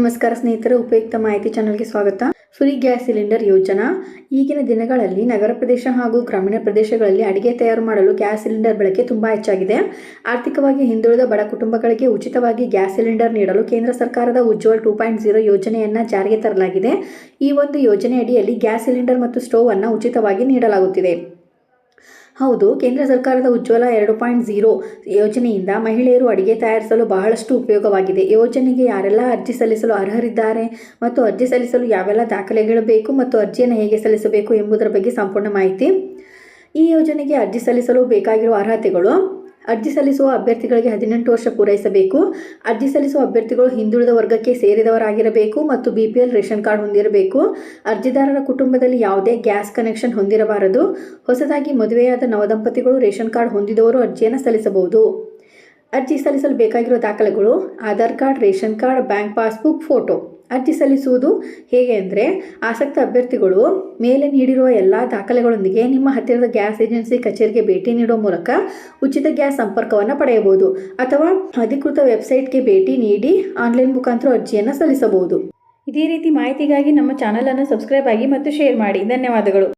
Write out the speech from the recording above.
ನಮಸ್ಕಾರ ಸ್ನೇಹಿತರೆ, ಉಪಯುಕ್ತ ಮಾಹಿತಿ ಚಾನಲ್ಗೆ ಸ್ವಾಗತ. ಫ್ರೀ ಗ್ಯಾಸ್ ಸಿಲಿಂಡರ್ ಯೋಜನಾ. ಈಗಿನ ದಿನಗಳಲ್ಲಿ ನಗರ ಪ್ರದೇಶ ಹಾಗೂ ಗ್ರಾಮೀಣ ಪ್ರದೇಶಗಳಲ್ಲಿ ಅಡಿಗೆ ತಯಾರು ಮಾಡಲು ಗ್ಯಾಸ್ ಸಿಲಿಂಡರ್ ಬಳಕೆ ತುಂಬ ಹೆಚ್ಚಾಗಿದೆ. ಆರ್ಥಿಕವಾಗಿ ಹಿಂದುಳಿದ ಬಡ ಕುಟುಂಬಗಳಿಗೆ ಉಚಿತವಾಗಿ ಗ್ಯಾಸ್ ಸಿಲಿಂಡರ್ ನೀಡಲು ಕೇಂದ್ರ ಸರ್ಕಾರದ ಉಜ್ವಲ್ ಟೂ ಪಾಯಿಂಟ್ ಜೀರೋ ಯೋಜನೆಯನ್ನ ಜಾರಿಗೆ ತರಲಾಗಿದೆ. ಈ ಒಂದು ಯೋಜನೆ ಅಡಿಯಲ್ಲಿ ಗ್ಯಾಸ್ ಸಿಲಿಂಡರ್ ಮತ್ತು ಸ್ಟೋವನ್ನು ಉಚಿತವಾಗಿ ನೀಡಲಾಗುತ್ತಿದೆ. ಹೌದು, ಕೇಂದ್ರ ಸರ್ಕಾರದ ಉಜ್ವಲ ಎರಡು ಪಾಯಿಂಟ್ ಝೀರೋ ಯೋಜನೆಯಿಂದ ಮಹಿಳೆಯರು ಅಡಿಗೆ ತಯಾರಿಸಲು ಬಹಳಷ್ಟು ಉಪಯೋಗವಾಗಿದೆ. ಯೋಜನೆಗೆ ಯಾರೆಲ್ಲ ಅರ್ಜಿ ಸಲ್ಲಿಸಲು ಅರ್ಹರಿದ್ದಾರೆ ಮತ್ತು ಅರ್ಜಿ ಸಲ್ಲಿಸಲು ಯಾವೆಲ್ಲ ದಾಖಲೆಗಳು ಬೇಕು ಮತ್ತು ಅರ್ಜಿಯನ್ನು ಹೇಗೆ ಸಲ್ಲಿಸಬೇಕು ಎಂಬುದರ ಬಗ್ಗೆ ಸಂಪೂರ್ಣ ಮಾಹಿತಿ ಈ ಯೋಜನೆಗೆ ಅರ್ಜಿ ಸಲ್ಲಿಸಲು ಬೇಕಾಗಿರುವ ಅರ್ಹತೆಗಳು ಅರ್ಜಿ ಸಲ್ಲಿಸುವ ಅಭ್ಯರ್ಥಿಗಳಿಗೆ ಹದಿನೆಂಟು ವರ್ಷ ಪೂರೈಸಬೇಕು. ಅರ್ಜಿ ಸಲ್ಲಿಸುವ ಅಭ್ಯರ್ಥಿಗಳು ಹಿಂದುಳಿದ ವರ್ಗಕ್ಕೆ ಸೇರಿದವರಾಗಿರಬೇಕು ಮತ್ತು B P L ration card ಹೊಂದಿರಬೇಕು. ಅರ್ಜಿದಾರರ ಕುಟುಂಬದಲ್ಲಿ ಯಾವುದೇ ಗ್ಯಾಸ್ ಕನೆಕ್ಷನ್ ಹೊಂದಿರಬಾರದು. ಹೊಸದಾಗಿ ಮದುವೆಯಾದ ನವದಂಪತಿಗಳು ರೇಷನ್ ಕಾರ್ಡ್ ಹೊಂದಿದವರು ಅರ್ಜಿಯನ್ನು ಸಲ್ಲಿಸಬಹುದು. ಅರ್ಜಿ ಸಲ್ಲಿಸಲು ಬೇಕಾಗಿರುವ ದಾಖಲೆಗಳು, Aadhaar card, ration card, bank passbook, photo. ಅರ್ಜಿ ಸಲ್ಲಿಸುವುದು ಹೇಗೆ ಅಂದರೆ, ಆಸಕ್ತ ಅಭ್ಯರ್ಥಿಗಳು ಮೇಲೆ ನೀಡಿರುವ ಎಲ್ಲ ದಾಖಲೆಗಳೊಂದಿಗೆ ನಿಮ್ಮ ಹತ್ತಿರದ ಗ್ಯಾಸ್ ಏಜೆನ್ಸಿ ಕಚೇರಿಗೆ ಭೇಟಿ ನೀಡುವ ಮೂಲಕ ಉಚಿತ ಗ್ಯಾಸ್ ಸಂಪರ್ಕವನ್ನು ಪಡೆಯಬಹುದು ಅಥವಾ ಅಧಿಕೃತ ವೆಬ್ಸೈಟ್ಗೆ ಭೇಟಿ ನೀಡಿ ಆನ್ಲೈನ್ ಮುಖಾಂತರ ಅರ್ಜಿಯನ್ನು ಸಲ್ಲಿಸಬಹುದು. ಇದೇ ರೀತಿ ಮಾಹಿತಿಗಾಗಿ ನಮ್ಮ ಚಾನಲನ್ನು ಸಬ್ಸ್ಕ್ರೈಬ್ ಆಗಿ ಮತ್ತು ಶೇರ್ ಮಾಡಿ. ಧನ್ಯವಾದಗಳು.